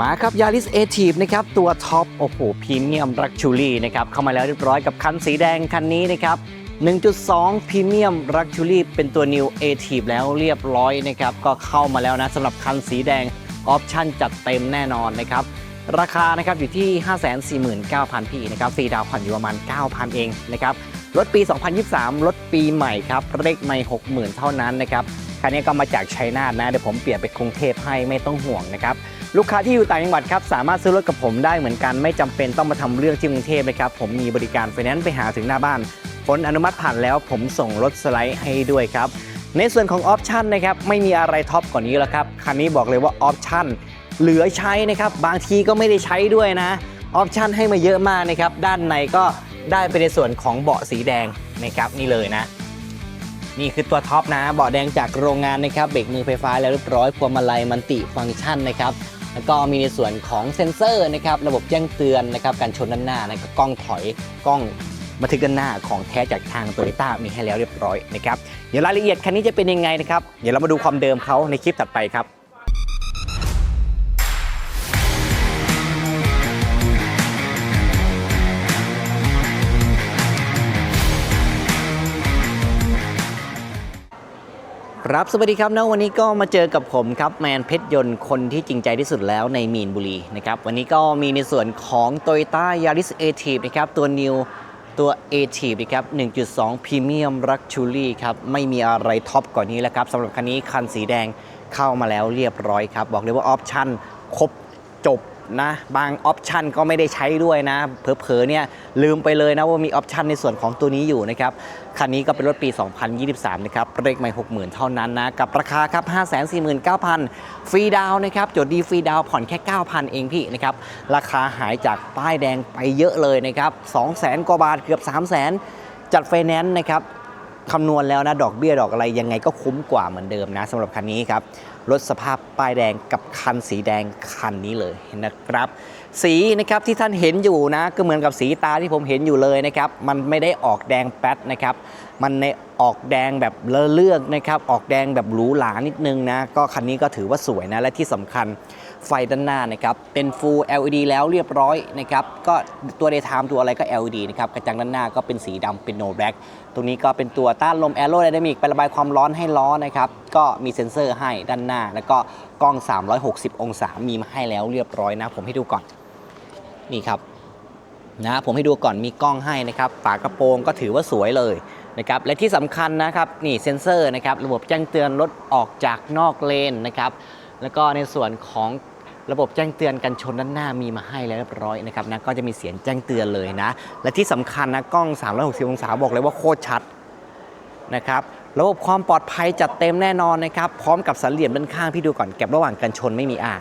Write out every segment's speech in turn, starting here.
มาครับยาริสเอทีฟนะครับตัวท็อปโอ้โหพรีเมียมรักชูรี่นะครับเข้ามาแล้วเรียบร้อยกับคันสีแดงคันนี้นะครับ 1.2 พรีเมียมรักชูรี่เป็นตัว New a t i v e แล้วเรียบร้อยนะครับก็เข้ามาแล้วนะสำหรับคันสีแดงออปชั่นจัดเต็มแน่นอนนะครับราคานะครับอยู่ที่ 549,000พี่นะครับฟรีดาวผ่อนอยู่ประมาณ 9,000 เองนะครับรถปี 2023 รถปีใหม่ครับเลขไม่ 60,000 เท่านั้นนะครับ คันนี้ก็มาจากชัยนาทนะเดี๋ยวผมเปลี่ยนไปกรุงเทพให้ไม่ต้องห่วงนะครับลูกค้าที่อยู่ต่างจังหวัดครับสามารถซื้อรถกับผมได้เหมือนกันไม่จำเป็นต้องมาทำเรื่องที่กรุงเทพนะครับผมมีบริการไฟแนนซ์ไปหาถึงหน้าบ้านผลอนุมัติผ่านแล้วผมส่งรถสไลด์ให้ด้วยครับในส่วนของออปชันนะครับไม่มีอะไรท็อปกว่านี้แล้วครับคันนี้บอกเลยว่าออปชันเหลือใช้นะครับบางทีก็ไม่ได้ใช้ด้วยนะออปชันให้มาเยอะมากนะครับด้านในก็ได้ไปในส่วนของเบาะสีแดงนะครับนี่เลยนะ นี่คือตัวท็อปนะเบาะแดงจากโรงงานนะครับเบรกมือไฟฟ้าแล้วเรียบร้อยพวงมาลัยมันติฟังก์ชันนะครับแล้วก็มีในส่วนของเซ็นเซอร์นะครับระบบแจ้งเตือนนะครับการชนด้านหน้านะก็กล้องถอยกล้องบันทึกด้านหน้าของแท้จากทางโตโยต้ามีให้แล้วเรียบร้อยนะครับเดี๋ยวรายละเอียดคันนี้จะเป็นยังไงนะครับเดี๋ยวเรามาดูความเดิมเขาในคลิปถัดไปครับ ครับสวัสดีครับนะวันนี้ก็มาเจอกับผมครับแมนเพชรยนต์คนที่จริงใจที่สุดแล้วในมีนบุรีนะครับวันนี้ก็มีในส่วนของ t o y ยต้ายาริสเอทีฟนะครับตัว New ตัว a t i v นะครับ1.2 Premium Luxury ครับไม่มีอะไรท็อปกว่านี้แล้วครับสำหรับคันนี้คันสีแดงเข้ามาแล้วเรียบร้อยครับ บอกเลยว่าออปชั่นครบจบ นะ บางออปชันก็ไม่ได้ใช้ด้วยนะ เผลอๆเนี่ยลืมไปเลยนะว่ามีออปชันในส่วนของตัวนี้อยู่นะครับ คันนี้ก็เป็นรถปี 2023 นะครับ เลขไม่ 60,000 เท่านั้นนะ กับราคาครับ 549,000 ฟรีดาวนะครับ จดดีฟรีดาวผ่อนแค่ 9,000 เองพี่นะครับ ราคาหายจากป้ายแดงไปเยอะเลยนะครับ 200,000 กว่าบาทเกือบ 300,000 จัดไฟแนนซ์นะครับคำนวณแล้วนะ ดอกเบี้ยดอกอะไรยังไงก็คุ้มกว่าเหมือนเดิมนะสำหรับคันนี้ครับ ลดสภาพป้ายแดงกับคันสีแดงคันนี้เลยนะครับ สีนะครับที่ท่านเห็นอยู่นะก็เหมือนกับสีตาที่ผมเห็นอยู่เลยนะครับ มันไม่ได้ออกแดงแป๊ดนะครับ มันในออกแดงแบบเลอะเลือกนะครับ ออกแดงแบบหรูหรานิดนึงนะ ก็คันนี้ก็ถือว่าสวยนะและที่สำคัญ ไฟด้านหน้านะครับ เป็น Full LED แล้วเรียบร้อยนะครับ ก็ตัว Daytime ตัวอะไรก็ LED นะครับ กระจังด้านหน้าก็เป็นสีดำเป็น No Black ตรงนี้ก็เป็นตัวต้านลม Aerodynamic ไประบายความร้อนให้ล้อนะครับ ก็มีเซ็นเซอร์ให้ด้านหน้า แล้วก็กล้อง 360 องศามีมาให้แล้วเรียบร้อยนะ ผมให้ดูก่อน นี่ครับนะผมให้ดูก่อนมีกล้องให้นะครับฝากระโปรงก็ถือว่าสวยเลยนะครับและที่สำคัญนะครับนี่เซ็นเซอร์นะครับระบบแจ้งเตือนรถออกจากนอกเลนนะครับแล้วก็ในส่วนของ ระบบแจ้งเตือนกันชนด้านหน้ามีมาให้แล้วเรียบร้อยนะครับนะก็จะมีเสียงแจ้งเตือนเลยนะ และที่สำคัญนะกล้อง 360 องศาบอกเลยว่าโคตรชัดนะครับระบบความปลอดภัยจัดเต็มแน่นอนนะครับ พร้อมกับสันเหลี่ยมด้านข้างพี่ดูก่อนแก็บระหว่างกันชนไม่มีอ่า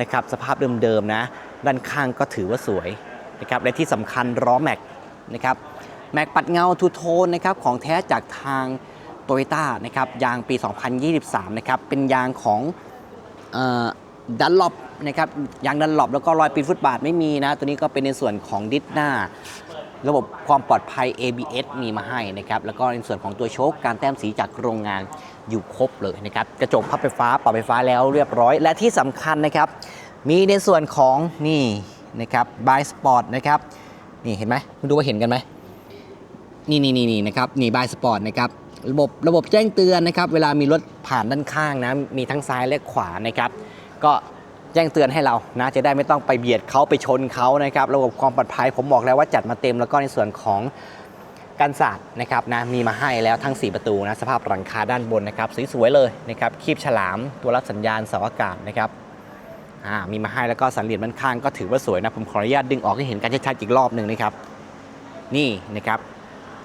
นะครับสภาพเดิมๆนะ ด้านข้างก็ถือว่าสวยนะครับและที่สำคัญล้อแม็กนะครับแม็กปัดเงาทูโทนนะครับของแท้จากทางโตโยต้านะครับยางปี 2023 นะครับเป็นยางของ ดันลอปนะครับยางดันลอปแล้วก็รอยปีนฟุตบาทไม่มีนะ ตัวนี้ก็เป็นในส่วนของดิสหน้า ระบบความปลอดภัย ABS มีมาให้นะครับแล้วก็ในส่วนของตัวโชคการแต้มสีจากโรงงานอยู่ครบเลยนะครับกระจกพับไฟฟ้าปรับไฟฟ้าแล้วเรียบร้อย และที่สำคัญนะครับ มีในส่วนของนี่นะครับบายสปอร์ตนะครับนี่เห็นไหมคุณดูว่าเห็นกันไหมนี่นี่นี่นี่นะครับนี่บายสปอร์ตนะครับระบบระบบแจ้งเตือนนะครับ เวลามีรถผ่านด้านข้างนะมีทั้งซ้ายและขวานะครับ ก็แจ้งเตือนให้เรานะจะได้ไม่ต้องไปเบียดเขาไปชนเขานะครับระบบความปลอดภัยผมบอกแล้วว่าจัดมาเต็มแล้วก็ในส่วนของกันศาสตร์นะครับนะมีมาให้แล้วทั้ง 4 ประตูนะสภาพหลังคาด้านบนนะครับสวยๆเลยนะครับคีบฉลามตัวรับสัญญาณเสาอากาศนะครับอ่ามีมาให้แล้วก็สันเหลี่ยมด้านข้างก็ถือว่าสวยนะผมขออนุญาตดึงออกให้เห็นกันชัดๆอีกรอบหนึ่งนะครับ นี่นะครับ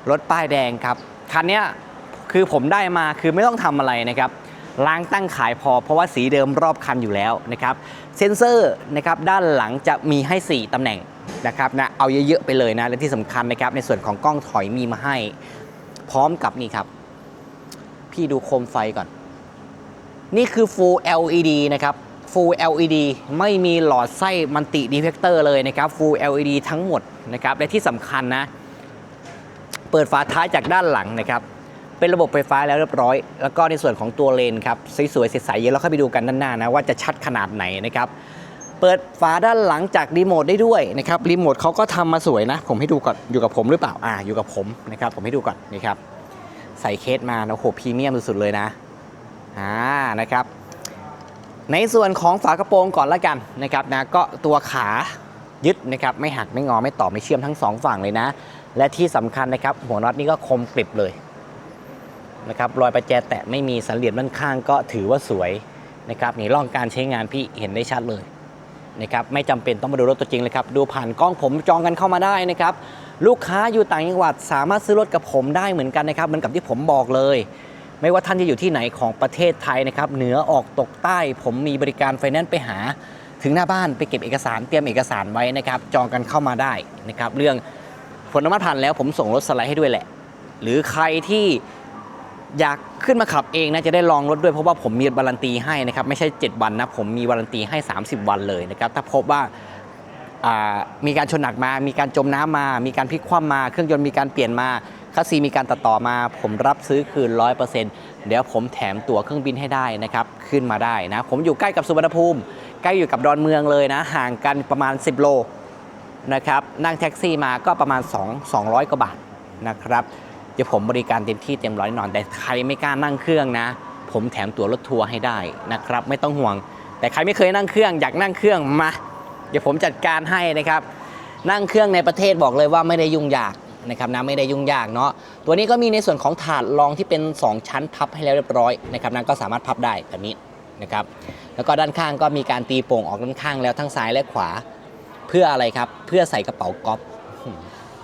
รถป้ายแดงครับคันนี้คือผมได้มาคือไม่ต้องทำอะไรนะครับ ล้างตั้งขายพอ เพราะว่าสีเดิมรอบคันอยู่แล้วนะครับเซ็นเซอร์นะครับด้านหลังจะมีให้ 4 ตำแหน่งนะครับนะเอาเยอะๆไปเลยนะ และที่สำคัญนะครับในส่วนของกล้องถอยมีมาให้ พร้อมกับนี่ครับ พี่ดูโคมไฟก่อน นี่คือ Full LED นะครับ Full LED ไม่มีหลอดไส้มันติดีเฟกเตอร์เลยนะครับ Full LED ทั้งหมดนะครับ และที่สำคัญนะ เปิดฝาท้ายจากด้านหลังนะครับ เป็นระบบไฟฟ้าแล้วเรียบร้อย แล้วก็ในส่วนของตัวเลนครับสวยๆใสๆเดี๋ยวเราเข้าไปดูกันด้านหน้านะว่าจะชัดขนาดไหนนะครับเปิดฝาด้านหลังจากรีโมทได้ด้วยนะครับรีโมทเขาก็ทำมาสวยนะ ผมให้ดูก่อนอยู่กับผมหรือเปล่าอ่าอยู่กับผมนะครับผมให้ดูก่อนนี่ครับใส่เคสมานะโอ้โหพรีเมียมสุดๆเลยนะอ่านะครับในส่วนของฝากระโปรงก่อนละกันนะครับนะก็ตัวขายึดนะครับไม่หักไม่งอไม่ต่อไม่เชื่อมทั้งสองฝั่งเลยนะ และที่สำคัญนะครับหัวน็อตนี่ก็คมกริบเลย นะครับรอยประแจแตะไม่มีสันเหลี่ยมด้านข้างก็ถือว่าสวยนะครับนี่ร่องการใช้งานพี่เห็นได้ชัดเลยนะครับไม่จำเป็นต้องมาดูรถตัวจริงเลยครับดูผ่านกล้องผมจองกันเข้ามาได้นะครับลูกค้าอยู่ต่างจังหวัดสามารถซื้อรถกับผมได้เหมือนกันนะครับเหมือนกับที่ผมบอกเลย ไม่ว่าท่านจะอยู่ที่ไหนของประเทศไทยนะครับเหนือออกตกใต้ ผมมีบริการไฟแนนซ์ไปหา ถึงหน้าบ้านไปเก็บเอกสารเตรียมเอกสารไว้นะครับจองกันเข้ามาได้นะครับเรื่องผลอนุมัติผ่านแล้วผมส่งรถสไลด์ให้ด้วยแหละ หรือใครที่ อยากขึ้นมาขับเองนะจะได้ลองรถด้วยเพราะว่าผมมีวารันตีให้นะครับไม่ใช่ 7 วันนะผมมีวารันตีให้ 30 วันเลยนะครับถ้าพบว่ามีการชนหนักมา มีการจมน้ำมา มีการพลิกคว่ำมา เครื่องยนต์มีการเปลี่ยนมาคัสซีมีการตัดต่อมา ผมรับซื้อคืน 100%เดี๋ยวผมแถมตั๋วเครื่องบินให้ได้นะครับ ขึ้นมาได้นะ ผมอยู่ใกล้กับสุวรรณภูมิ ใกล้อยู่กับดอนเมืองเลยนะ ห่างกันประมาณ 10 โลนะครับ นั่งแท็กซี่มาก็ประมาณ 2 200 กว่าบาทนะครับ เดี๋ยวผมบริการเต็มที่เต็มร้อยแน่นอน แต่ใครไม่กล้านั่งเครื่องนะ ผมแถมตั๋วรถทัวร์ให้ได้นะครับ ไม่ต้องห่วง แต่ใครไม่เคยนั่งเครื่องอยากนั่งเครื่องมา เดี๋ยวผมจัดการให้นะครับ นั่งเครื่องในประเทศบอกเลยว่าไม่ได้ยุ่งยากนะครับนะไม่ได้ยุ่งยากเนาะตัวนี้ก็มีในส่วนของถาดรองที่เป็น 2 ชั้นพับให้แล้วเรียบร้อยนะครับนั้นก็สามารถพับได้แบบนี้นะครับ แล้วก็ด้านข้างก็มีการตีโป่งออกด้านข้างแล้วทั้งซ้ายและขวา เพื่ออะไรครับ เพื่อใส่กระเป๋าก๊อฟ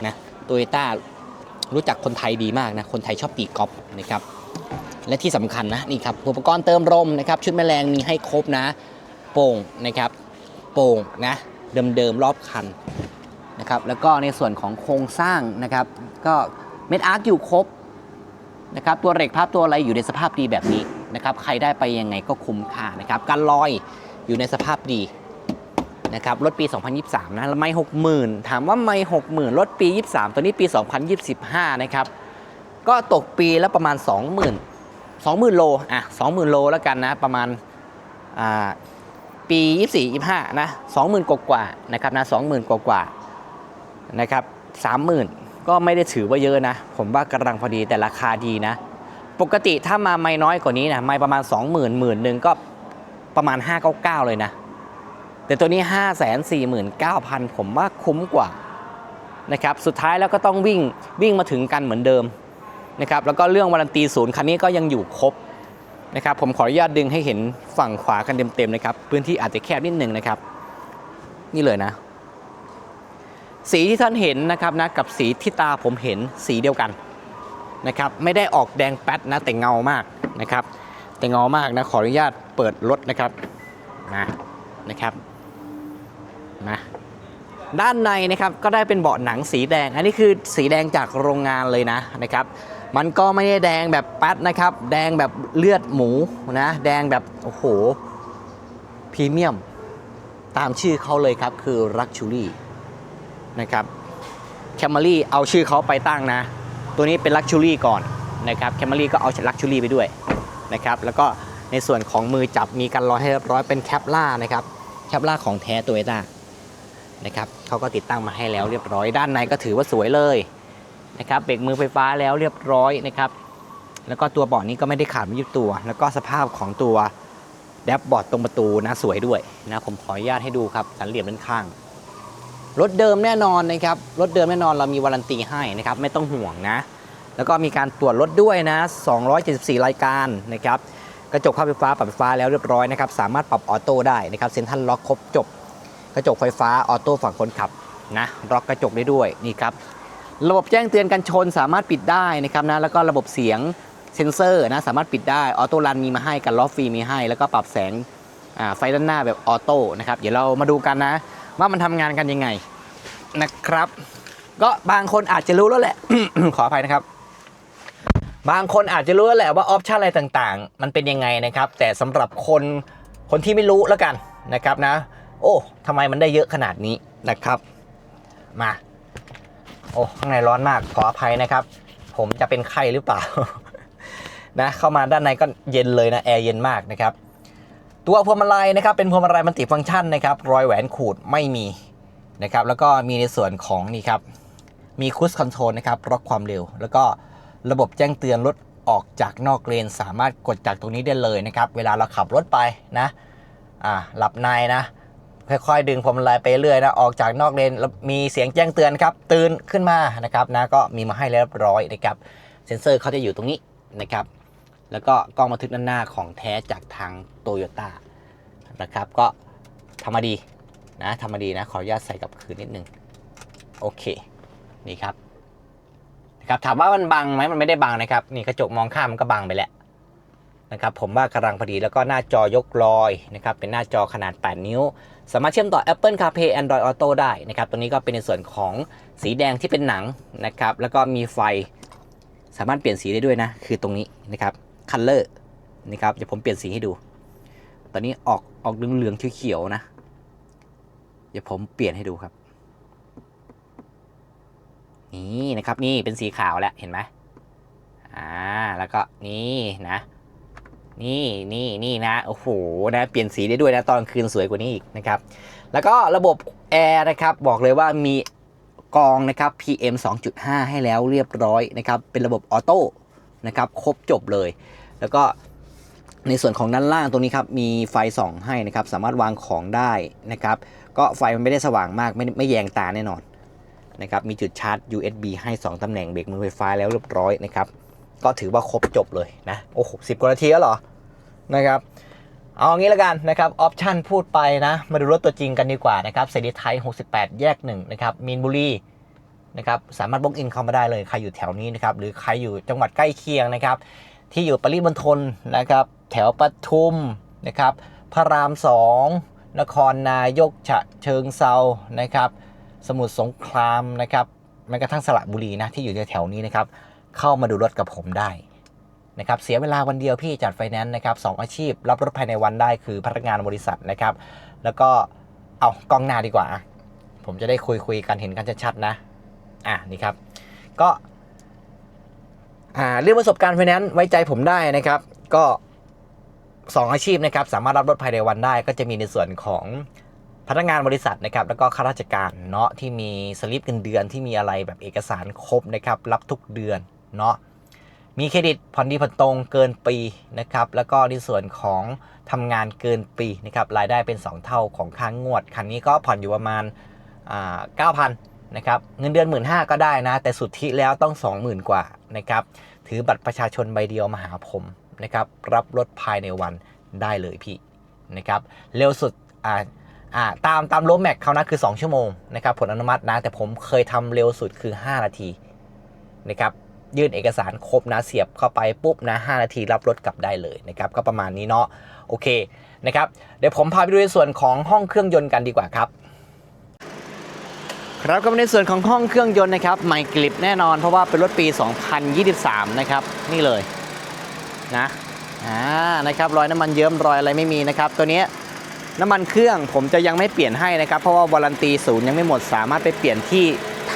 นะโตโยต้า รู้จักคนไทยดีมากนะ คนไทยชอบตีก๊อฟนะครับ และที่สำคัญนะนี่ครับอุปกรณ์เติมลมนะครับ ชุดแมลงมีให้ครบนะ โป่งนะครับ โป่งนะเดิมๆรอบคันนะครับ แล้วก็ในส่วนของโครงสร้างนะครับ ก็เม็ดอาร์คอยู่ครบนะครับ ตัวเหล็กภาพตัวอะไรอยู่ในสภาพดีแบบนี้นะครับ ใครได้ไปยังไงก็คุ้มค่านะครับ การลอยอยู่ในสภาพดี นะครับรถปี 2023 นะไม่ 60,000 ถามว่าไม่ 60,000รถปี 23 ตัวนี้ปี 2025 นะครับ ก็ตกปีละประมาณ 20,000 20,000 โล อะ 20,000 โลแล้วกันนะ ประมาณ อ่า ปี 24 25 นะ 20,000 กว่ากว่านะครับนะ 20,000 กว่ากว่านะครับ 30,000 ก็ไม่ได้ถือว่าเยอะนะ ผมว่ากำลังพอดีแต่ราคาดีนะ ปกติถ้ามาไม่น้อยกว่านี้นะ ไม่ประมาณ 20,000 หมื่นหนึ่งก็ประมาณ 599 เลยนะ แต่ตัวนี้ 549,000 ผมว่าคุ้มกว่านะครับสุดท้ายแล้วก็ต้องวิ่งวิ่งมาถึงกันเหมือนเดิมนะครับแล้วก็เรื่องวารันตีศูนย์คันนี้ก็ยังอยู่ครบนะครับผมขออนุญาตดึงให้เห็นฝั่งขวากันเต็มๆนะครับพื้นที่อาจจะแคบนิดนึงนะครับ นี่เลยนะ สีที่ท่านเห็นนะครับนะกับสีที่ตาผมเห็นสีเดียวกันนะครับไม่ได้ออกแดงแป๊ดนะแต่เงามากนะครับแต่เงามากนะขออนุญาตเปิดรถนะครับมานะครับ มาด้านในนะครับก็ได้เป็นเบาะหนังสีแดง อันนี้คือสีแดงจากโรงงานเลยนะนะครับ มันก็ไม่ได้แดงแบบแป๊ดนะครับ แดงแบบเลือดหมูนะ แดงแบบโอ้โหพรีเมียม ตามชื่อเขาเลยครับคือ Luxury นะครับแคม r รี่เอาชื่อเขาไปตั้งนะ ตัวนี้เป็น Luxury ก่อนนะครับแคม r รี่ก็เอา Luxury ไปด้วยนะครับ แล้วก็ในส่วนของมือจับมีกันรอยให้เรียบร้อยเป็นแคปล่านะครับ แคปล่าของแท้ตัวเอต้า นะครับเขาก็ติดตั้งมาให้แล้วเรียบร้อย ด้านในก็ถือว่าสวยเลยนะครับเบรกมือไฟฟ้าแล้วเรียบร้อยนะครับ แล้วก็ตัวเบาะนี้ก็ไม่ได้ขาดไม่ยุบตัว แล้วก็สภาพของตัวแดชบอร์ดตรงประตูนะสวยด้วยนะผมขออนุญาตให้ดูครับสันเหลี่ยมด้านข้างรถเดิมแน่นอนนะครับรถเดิมแน่นอนเรามีวารันตีให้นะครับไม่ต้องห่วงนะ แล้วก็มีการตรวจรถด้วยนะ 274 รายการนะครับกระจกข้าไฟฟ้าปรับไฟฟ้าแล้วเรียบร้อยนะครับสามารถปรับออโต้ได้นะครับเซ็นทรัลล็อกครบจบ กระจกไฟฟ้าออโต้ฝั่งคนขับนะล็อกกระจกได้ด้วยนี่ครับระบบแจ้งเตือนกันชนสามารถปิดได้นะครับนะแล้วก็ระบบเสียงเซ็นเซอร์นะสามารถปิดได้ออโต้รันมีมาให้กันล้อฟรีมีให้ แล้วก็ปรับแสงไฟด้านหน้าแบบออโต้นะครับเดี๋ยวเรามาดูกันนะ ว่ามันทำงานกันยังไงนะครับ ก็บางคนอาจจะรู้แล้วแหละ ขออภัยนะครับ บางคนอาจจะรู้แล้วแหละว่าออปชันอะไรต่างๆ มันเป็นยังไงนะครับ แต่สำหรับคนคนที่ไม่รู้แล้วกันนะครับนะ โอ้ทำไมมันได้เยอะขนาดนี้นะครับ มา โอ้ข้างในร้อนมากขออภัยนะครับ ผมจะเป็นไข้หรือเปล่า นะ เข้ามาด้านในก็เย็นเลยนะแอร์เย็นมากนะครับ ตัวพวงมาลัยนะครับ เป็นพวงมาลัยมันติฟังก์ชันนะครับ รอยแหวนขูดไม่มีนะครับ แล้วก็มีในส่วนของนี่ครับ มีคูสคอนโทรลนะครับล็อกความเร็ว แล้วก็ระบบแจ้งเตือนรถออกจากนอกเลนสามารถกดจากตรงนี้ได้เลยนะครับ เวลาเราขับรถไปนะ อ่าหลับในนะ ค่อยๆดึงพวงมาลัยไปเรื่อยนะออกจากนอกเลนแล้วมีเสียงแจ้งเตือนครับตื่นขึ้นมานะครับนะก็มีมาให้เรียบร้อยนะครับเซ็นเซอร์เขาจะอยู่ตรงนี้นะครับ แล้วก็กล้องบันทึกด้านหน้าของแท้จากทางโตโยต้านะครับก็ทำมาดีนะทำมาดีนะขออนุญาตใส่กับคืนนิดนึงโอเคนี่ครับนะครับถามว่ามันบังไหมมันไม่ได้บังนะครับนี่กระจกมองข้ามมันก็บังไปแหล้ว นะครับผมว่ากำลังพอดีแล้วก็หน้าจอยกลอยนะครับเป็นหน้าจอขนาด 8 นิ้ว สามารถเชื่อมต่อ Apple CarPlay Android Auto ได้นะครับตัวนี้ก็เป็นในส่วนของสีแดงที่เป็นหนังนะครับแล้วก็มีไฟสามารถเปลี่ยนสีได้ด้วยนะ คือตรงนี้นะครับคัลเลอร์นะครับเดี๋ยวผมเปลี่ยนสีให้ดู ตอนนี้ออกออกเหลืองๆเขียวๆนะ เดี๋ยวผมเปลี่ยนให้ดูครับ นี่นะครับนี่เป็นสีขาวแล้วเห็นไหมอ่าแล้วก็นี่นะ นี่นี่นี่นะโอ้โหนะเปลี่ยนสีได้ด้วยนะตอนคืนสวยกว่านี้อีกนะครับ แล้วก็ระบบแอร์นะครับบอกเลยว่ามีกองนะครับ PM 2.5 ให้แล้วเรียบร้อยนะครับ เป็นระบบออโต้นะครับครบจบเลย แล้วก็ในส่วนของด้านล่างตรงนี้ครับมีไฟส่องให้นะครับ สามารถวางของได้นะครับ ก็ไฟมันไม่ได้สว่างมากไม่ไม่แยงตาแน่นอนนะครับมีจุดชาร์จ USB ให้ 2ตำแหน่งเบรกมือไฟฟ้าแล้วเรียบร้อยนะครับ ก็ถือว่าครบจบเลยนะ โอ้โหสิบกว่านาทีแล้วเหรอ นะครับ เอางี้ละกันนะครับ ออปชันพูดไปนะ มาดูรถตัวจริงกันดีกว่านะครับเสรีไทย 68 แยก1นะครับมีนบุรีนะครับสามารถบล็อกอินเข้ามาได้เลย ใครอยู่แถวนี้นะครับ หรือใครอยู่จังหวัดใกล้เคียงนะครับ ที่อยู่ปริมณฑลนะครับ แถวปทุมนะครับ พระราม2นครนายกฉะเชิงเซานะครับ สมุทรสงครามนะครับแม้กระทั่งสระบุรีนะที่อยู่แถวๆนี้นะครับ เข้ามาดูรถกับผมได้นะครับเสียเวลาวันเดียวพี่จัดไฟแนนซ์นะครับสองอาชีพ รับรถภายในวันได้คือพนักงานบริษัทนะครับ แล้วก็เอากล้องหน้าดีกว่า ผมจะได้คุยคุยกันเห็นกันชัดๆนะ อะนี่ครับ ก็อ่าเรื่องประสบการณ์ไฟแนนซ์ไว้ใจผมได้นะครับ ก็สองอาชีพนะครับ สามารถรับรถภายในวันได้ ก็จะมีในส่วนของพนักงานบริษัทนะครับ แล้วก็ข้าราชการเนาะที่มีสลิปเงินเดือนที่มีอะไรแบบเอกสารครบนะครับ รับทุกเดือน เนาะมีเครดิตผ่อนดีผ่อนตรงเกินปีนะครับแล้วก็ในส่วนของทำงานเกินปีนะครับรายได้เป็น 2 เท่าของค้างงวด คันนี้ก็ผ่อนอยู่ประมาณเก้าพันนะครับเงินเดือน1 5ื่นก็ได้นะ แต่สุทธิแล้วต้อง 20,000 กว่านะครับถือบัตรประชาชนใบเดียวมาหาผมนะครับรับรถภายในวันได้เลยพี่นะครับเร็วสุดอ่าอ่าตามตามโลแม็กเขานะคือ 2 ชั่วโมงนะครับผลอนุมัตินะแต่ผมเคยทำเร็วสุดคือ 5 นาทีนะครับ ยื่นเอกสารครบนะเสียบเข้าไปปุ๊บนะ5นาทีรับรถกลับได้เลยนะครับก็ประมาณนี้เนาะโอเคนะครับเดี๋ยวผมพาไปดูในส่วนของห้องเครื่องยนต์กันดีกว่าครับครับก็ในส่วนของห้องเครื่องยนต์นะครับใหม่กลิบแน่นอนเพราะว่าเป็นรถปี 2023 นะครับนี่เลยนะอ่านะครับรอยน้ำมันเยิ้มรอยอะไรไม่มีนะครับ ตัวนี้น้ำมันเครื่องผมจะยังไม่เปลี่ยนให้นะครับ เพราะว่าวารันตีศูนย์ยังไม่หมดสามารถไปเปลี่ยนที่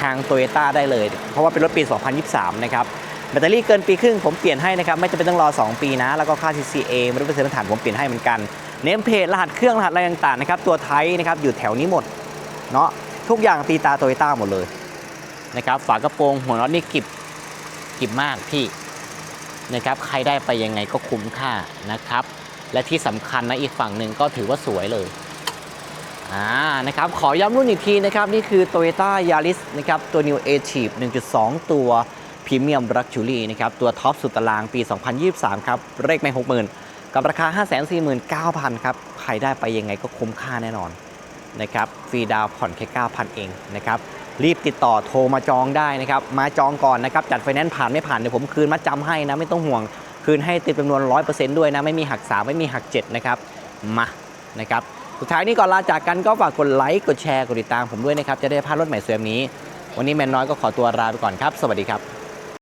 ทางโตโยต้าได้เลย เพราะว่าเป็นรถปี 2023 นะครับ แบตเตอรี่เกินปีครึ่งผมเปลี่ยนให้นะครับ ไม่จำเป็นต้องรอ 2 ปีนะ แล้วก็ค่า TCA ไม่รู้เป็นพื้นฐานผมเปลี่ยนให้เหมือนกัน เนมเพจรหัสเครื่องรหัสอะไรต่างๆนะครับ ตัวไทยนะครับอยู่แถวนี้หมด เนาะทุกอย่างตีตาโตโยต้าหมดเลยนะครับฝากระโปรงหัวน็อตนี่กิบกิบมากพี่นะครับใครได้ไปยังไงก็คุ้มค่านะครับ และที่สำคัญนะอีกฝั่งหนึ่งก็ถือว่าสวยเลย อ่านะครับขอย้ำรุ่นอีกทีนะครับนี่คือ Toyota Yaris นะครับตัว New a t i v e 1.2 ตัว Premium Luxury นะครับตัวท็อปสุดตารางปี 2023 ครับเลขไม่60,000 กับราคา 549,000 ครับ ใครได้ไปยังไงก็คุ้มค่าแน่นอนนะครับฟรีดาวผ่อนแค่ 9,000 เองนะครับรีบติดต่อโทรมาจองได้นะครับ มาจองก่อนนะครับ จัดไฟแนนซ์ผ่านไม่ผ่านเดี๋ยวผมคืนมาจำให้นะ ไม่ต้องห่วง คืนให้ติดจำนวน 100%ด้วยนะ ไม่มีหัก 3 ไม่มีหัก 7 นะครับ มานะครับ สุดท้ายนี้ก่อนลาจากกันก็ฝากกดไลค์กดแชร์กดติดตามผมด้วยนะครับจะได้พลาดรถใหม่สวยแบบนี้ วันนี้แมนน้อยก็ขอตัวลาไปก่อนครับ สวัสดีครับ